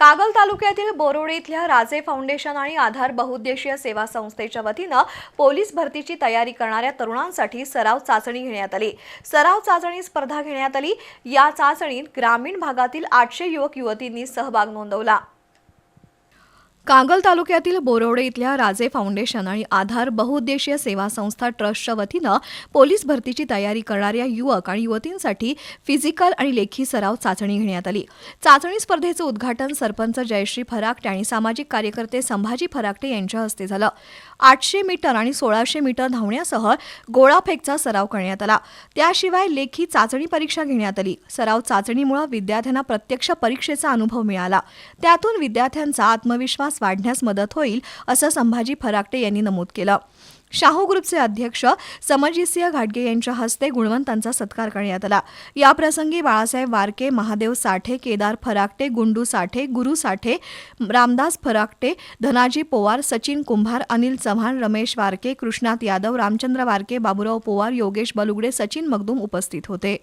कागल तालुक्यातील बोरोडे इथल्या राजे फाउंडेशन आणि आधार बहुउद्देशीय सेवा संस्थेच्या वतीनं पोलीस भरतीची तयारी करणाऱ्या तरुणांसाठी सराव चाचणी घेण्यात आली. सराव चाचणी स्पर्धा घेण्यात आली. या चाचणीत ग्रामीण भागातील आठशे युवक युवतींनी सहभाग नोंदवला. कागल तालुक्यातील बोरवडे इथल्या राजे फाउंडेशन आणि आधार बहुउद्देशीय सेवा संस्था ट्रस्टच्या वतीनं पोलीस भरतीची तयारी करणाऱ्या युवक आणि युवतींसाठी फिजिकल आणि लेखी सराव चाचणी घेण्यात आली. चाचणी स्पर्धेचं उद्घाटन सरपंच जयश्री फराकटे आणि सामाजिक कार्यकर्ते संभाजी फराकटे यांच्या हस्ते झालं. आठशे मीटर आणि सोळाशे मीटर धावण्यासह गोळाफेकचा सराव करण्यात आला. त्याशिवाय लेखी चाचणी परीक्षा घेण्यात आली. सराव चाचणीमुळे विद्यार्थ्यांना प्रत्यक्ष परीक्षेचा अनुभव मिळाला. त्यातून विद्यार्थ्यांचा आत्मविश्वास वाढण्यास मदत होईल असं संभाजी फराकटे यांनी नमूद केलं. शाहू ग्रुपचे अध्यक्ष समरजिसिंह घाटगे यांच्या हस्ते गुणवंतांचा सत्कार करण्यात आला. याप्रसंगी बाळासाहेब वारके महादेव साठे केदार फराकटे गुंडू साठे गुरु साठे रामदास फराकटे धनाजी पोवार सचिन कुंभार अनिल चव्हाण रमेश वारके कृष्णात यादव रामचंद्र वारके बाबुराव पोवार योगेश बलुगडे सचिन मगदूम उपस्थित होते.